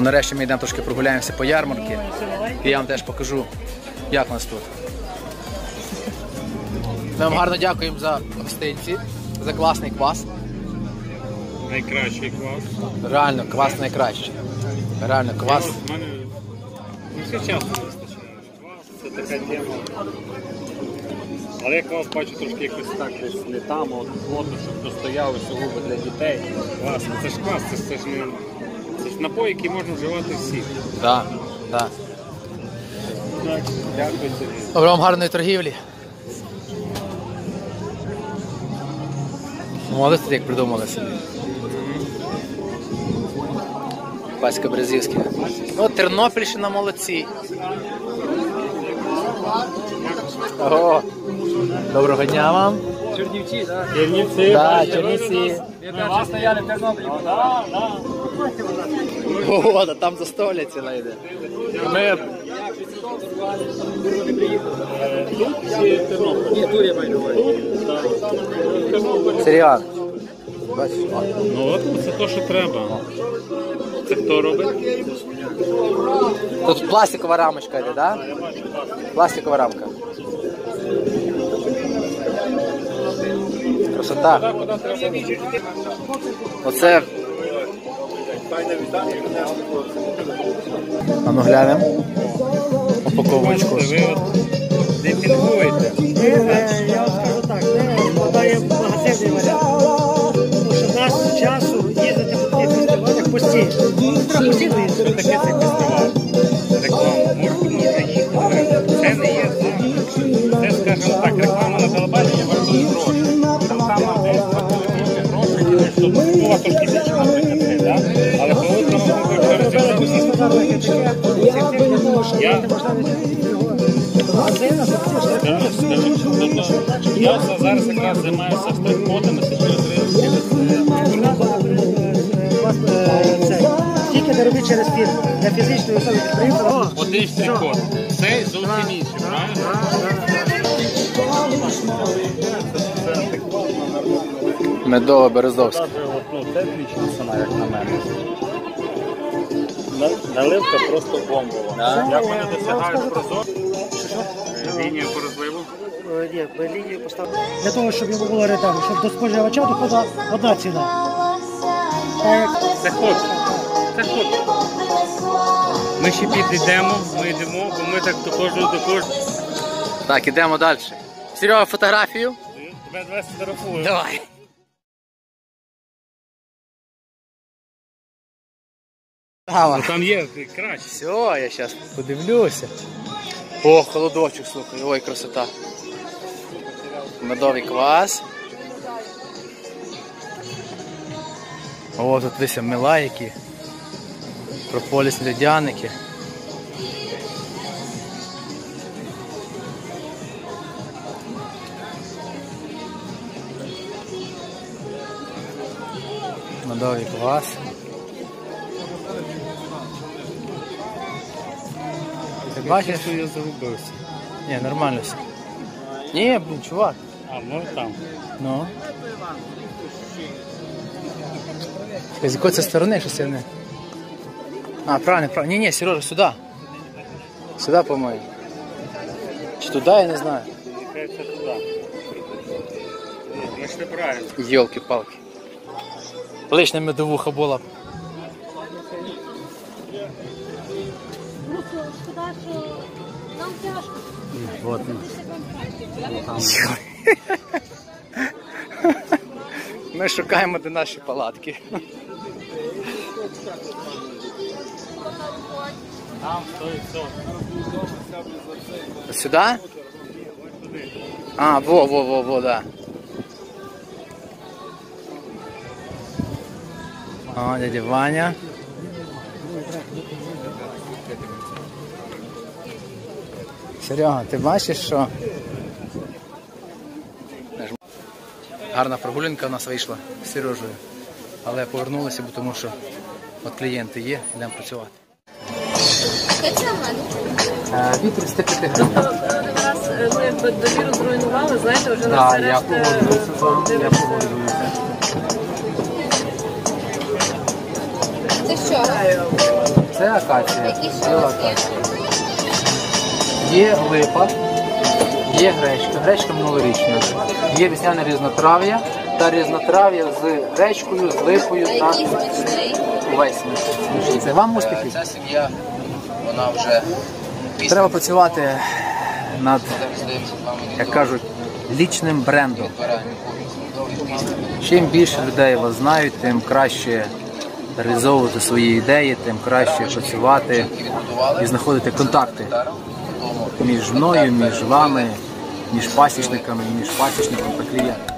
Ну, нарешті ми йдемо трошки прогуляємося по ярмарки. І я вам теж покажу, як у нас тут. Ми вам гарно дякуємо за гостинці, за класний квас. Найкращий квас. Реально, квас найкращий. Реально, квас. У мене ну, все часу вистачає. Квас це така тема. Але я квас бачу трошки якось так десь не там, а от плотно, щоб достояли сугубо для дітей. Класно. Це ж квас, це ж не. Це ж напій, який можна вживати всі. Да, да. Так, дякую тобі. Добре, вам гарної торгівлі. Молодець, як придумали собі. Паська Березівська. Ну, Тернопільщина молодці. Ого. Доброго дня вам. Чернівці, так? Чернівці, Да, Чернівці. Я стояли в Тернополі. О, да там застолля ціла йде. Ми Тут чи Тернопіль? Ні, тут я маю на увазі. серіал. Ну от це те, що треба. Це хто робить? Тут пластикова рамочка йде, так? Да? Пластикова рамка. Красота. Оце. А ну глянемо. Упаковочку. Я- що зараз якраз займаюся штрих-кодами, це через. Тільки не робіть через фірму. Для фізичної особи підприємства. Один штрих-код. Цей зовсім інший, правильно? Медова Березовська. це отлична ціна, як на мене. Наливка просто бомбова. Як вони досягають прозор? Лінію по розливу? Ні, ми лінію поставили. Для того, щоб йому було ретельно, щоб до споживача доходила одна ціна. Це ход. Це ход. Ми ще підійдемо, ми йдемо, бо ми так до кожного до кожного. Так, ідемо далі. Серега, фотографію. Тебе два фотографую. Давай. Ну, Там є краще. Все, я зараз подивлюся. О, холодочок, слухай, ой, красота. Медовий квас. О, тут дивися мила які. Прополіс льодяники. Медовий квас. Бачиш? що я загубився. Ні, нормально все. Ні, блін, чувак. А, ну там. Ну. З якої це сторони, що це не. А, правильно, правильно. Ні, ні, Сережа, сюди. Сюди, по-моєму. Чи туди, я не знаю. Ми ж не правильно. Йолки-палки. Лишня медовуха була. Що нам тяжко. Вот. Ми шукаємо де наші палатки. Там стоїть все. Сюди? А, во, во, во, во, да. О, дядя Ваня. Серега, ти бачиш, що? Гарна прогулянка у нас вийшла з Сережею. Але повернулися, бо тому що от клієнти є, йдемо працювати. Від 35 гривень. Раз е, ми якби довіру зруйнували, знаєте, вже на все решта, погоджуюся я погоджуюся. Це що? Це акація, біла акація. Є липа, є гречка, гречка минулорічна. Є весняне різнотрав'я та різнотрав'я з гречкою, з липою та увесь. Це вам успіхів? Ця сім'я, вона вже Треба працювати над, як кажуть, лічним брендом. Чим більше людей вас знають, тим краще реалізовувати свої ідеї, тим краще працювати і знаходити контакти між мною, між вами, між пасічниками, між пасічником та клієнтом.